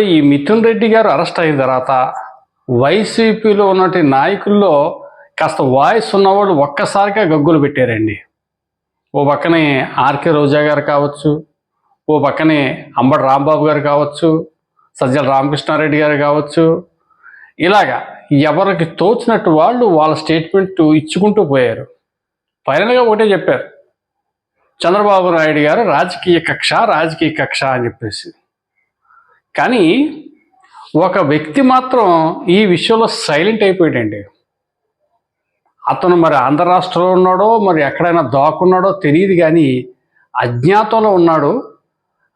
ఈ మిథున్ రెడ్డి గారు అరెస్ట్ అయిన తర్వాత వైసీపీలో ఉన్నటి నాయకుల్లో కాస్త వాయిస్ ఉన్నవాళ్ళు ఒక్కసారిగా గగ్గులు పెట్టారండి. ఓ పక్కనే ఆర్కే రోజా గారు కావచ్చు ఓ పక్కనే అంబటి రాంబాబు గారు కావచ్చు సజ్జల రామకృష్ణారెడ్డి గారు కావచ్చు. ఇలాగా ఎవరికి తోచినట్టు వాళ్ళు వాళ్ళ స్టేట్మెంట్ ఇచ్చుకుంటూ పోయారు. ఫైనల్గా ఒకటే చెప్పారు చంద్రబాబు నాయుడు గారు రాజకీయ కక్ష రాజకీయ కక్ష అని చెప్పేసి. కానీ ఒక వ్యక్తి మాత్రం ఈ విషయంలో సైలెంట్ అయిపోయాడండి. అతను మరి ఆంధ్ర రాష్ట్రంలో ఉన్నాడో మరి ఎక్కడైనా దాక్కున్నాడో తెలియదు కానీ అజ్ఞాతంలో ఉన్నాడు.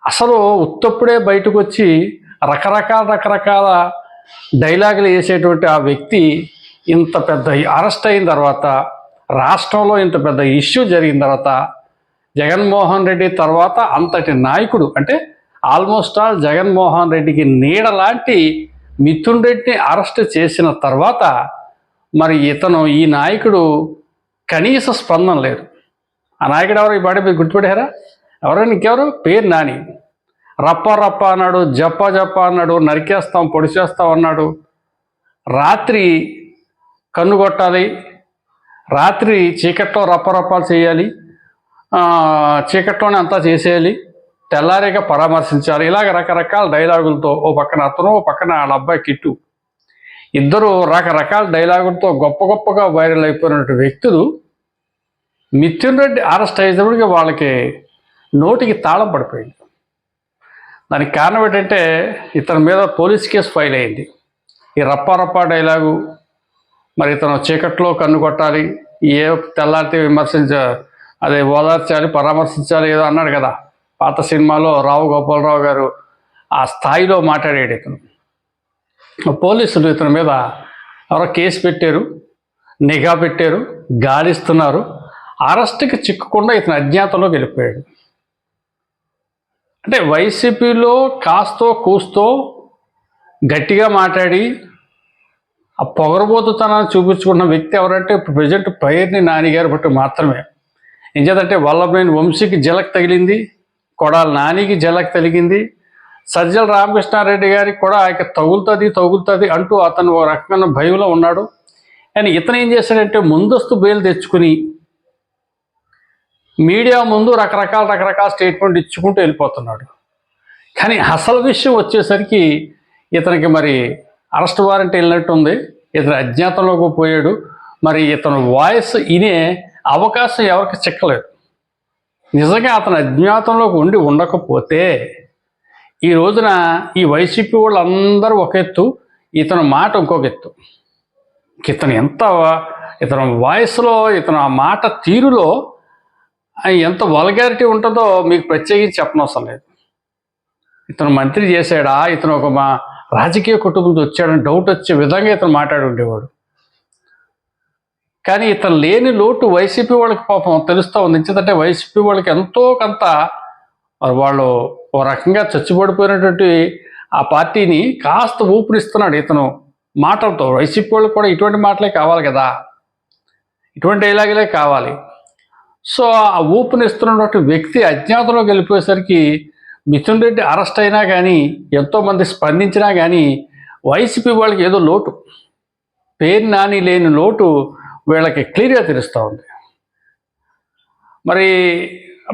అసలు ఉత్తప్పుడే బయటకు వచ్చి రకరకాల రకరకాల డైలాగులు వేసేటువంటి ఆ వ్యక్తి ఇంత పెద్ద అరెస్ట్ అయిన తర్వాత రాష్ట్రంలో ఇంత పెద్ద ఇష్యూ జరిగిన తర్వాత జగన్మోహన్ రెడ్డి తర్వాత అంతటి నాయకుడు అంటే ఆల్మోస్ట్ ఆల్ జగన్మోహన్ రెడ్డికి నీడ లాంటి మిథున్ రెడ్డిని అరెస్ట్ చేసిన తర్వాత మరి ఇతను ఈ నాయకుడు కనీస స్పందన లేదు. ఆ నాయకుడు ఎవరు? ఈ బాడీ మీరు గుర్తుపెట్టారా? ఎవరైనా ఇంకెవరు? పేరు నాని. రప్ప రప్ప అన్నాడు జప్ప జప్ప అన్నాడు నరికేస్తాం పొడిచేస్తాం అన్నాడు. రాత్రి కన్ను కొట్టాలి రాత్రి చీకట్లో రప్పరప్పాలు చేయాలి చీకట్లోనే అంతా చేసేయాలి తెల్లారిక పరామర్శించాలి ఇలాగ రకరకాల డైలాగులతో ఓ పక్కన అతను ఓ పక్కన వాళ్ళ అబ్బాయి కిట్టు. ఇద్దరు రకరకాల డైలాగులతో గొప్ప గొప్పగా వైరల్ అయిపోయినటువంటి వ్యక్తులు మిథున్ రెడ్డి అరెస్ట్ అయ్యేటప్పటికి వాళ్ళకి నోటికి తాళం పడిపోయింది. దానికి కారణం ఏంటంటే ఇతని మీద పోలీస్ కేసు ఫైల్ అయింది. ఈ రప్పా రప్పా డైలాగు మరి ఇతను చీకట్లో కన్ను కొట్టాలి ఏ తెల్లారితే విమర్శించ అదే ఓదార్చాలి పరామర్శించాలి ఏదో అన్నాడు కదా. పాత సినిమాలో రావు గోపాలరావు గారు ఆ స్థాయిలో మాట్లాడాడు ఇతను. పోలీసులు ఇతని మీద ఎవరో కేసు పెట్టారు నిఘా పెట్టారు గాలిస్తున్నారు అరెస్ట్కి చిక్కకుండా ఇతను అజ్ఞాతంలోకి వెళ్ళిపోయాడు. అంటే వైసీపీలో కాస్తో కూస్తో గట్టిగా మాట్లాడి ఆ పొగరబోతుతనాన్ని చూపించుకున్న వ్యక్తి ఎవరంటే ఇప్పుడు ప్రజెంట్ పైర్ని నానిగారు బట్టి మాత్రమే. ఏం చేద్దంటే వల్లభనేని వంశీకి జలక్ తగిలింది. కొడాల నానికి జలక్ తలిగింది. సజ్జల రామకృష్ణారెడ్డి గారికి కూడా ఆయన తగులుతుంది తగులుతుంది అంటూ అతను ఒక రకమైన భయంలో ఉన్నాడు. కానీ ఇతను ఏం చేశాడంటే ముందస్తు బెయిల్ తెచ్చుకుని మీడియా ముందు రకరకాల రకరకాల స్టేట్మెంట్ ఇచ్చుకుంటూ వెళ్ళిపోతున్నాడు. కానీ అసలు విషయం వచ్చేసరికి ఇతనికి మరి అరెస్ట్ వారెంట్ వెళ్ళినట్టుంది ఇతను అజ్ఞాతంలోకి పోయాడు. మరి ఇతను వాయిస్ ఇనే అవకాశం ఎవరికి చిక్కలేదు. నిజంగా అతను అజ్ఞాతంలోకి ఉండి ఉండకపోతే ఈ రోజున ఈ వైసీపీ వాళ్ళందరూ ఒక ఎత్తు ఇతను మాట ఇంకొక ఎత్తు. ఇతను ఎంత ఇతను వాయిస్లో ఇతను ఆ మాట తీరులో ఎంత వల్గారిటీ ఉంటుందో మీకు ప్రత్యేకించి చెప్పనవసరం లేదు. ఇతను మంత్రి చేశాడా ఇతను ఒక మా రాజకీయ కుటుంబంతో వచ్చాడని డౌట్ వచ్చే విధంగా ఇతను మాట్లాడి ఉండేవాడు. కానీ ఇతను లేని లోటు వైసీపీ వాళ్ళకి పాపం తెలుస్తూ ఉంది. ఎందుకంటే వైసీపీ వాళ్ళకి ఎంతో కొంత వాళ్ళు ఓ రకంగా చచ్చిపడిపోయినటువంటి ఆ పార్టీని కాస్త ఊపిరిస్తున్నాడు ఇతను మాటలతో. వైసీపీ వాళ్ళకి కూడా ఇటువంటి మాటలే కావాలి కదా. ఇటువంటి డైలాగులే కావాలి. సో ఆ ఊపునిస్తున్నటువంటి వ్యక్తి అజ్ఞాతంలో గెలిపోయేసరికి మిథున్ రెడ్డి అరెస్ట్ అయినా కానీ ఎంతోమంది స్పందించినా కానీ వైసీపీ వాళ్ళకి ఏదో లోటు. పేరు నాని లేని లోటు వీళ్ళకి క్లియర్గా తెలుస్తూ ఉంది. మరి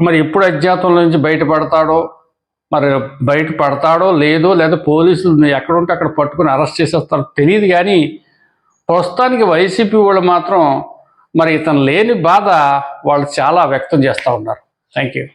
మరి ఎప్పుడు అజ్ఞాతంలో నుంచి బయటపడతాడో మరి బయట పడతాడో లేదో లేదా పోలీసులు ఎక్కడుంటే అక్కడ పట్టుకుని అరెస్ట్ చేసేస్తారో తెలియదు కానీ ప్రస్తుతానికి వైసీపీ వాళ్ళు మాత్రం మరి ఇతను లేని బాధ వాళ్ళు చాలా వ్యక్తం చేస్తూ ఉన్నారు. Thank you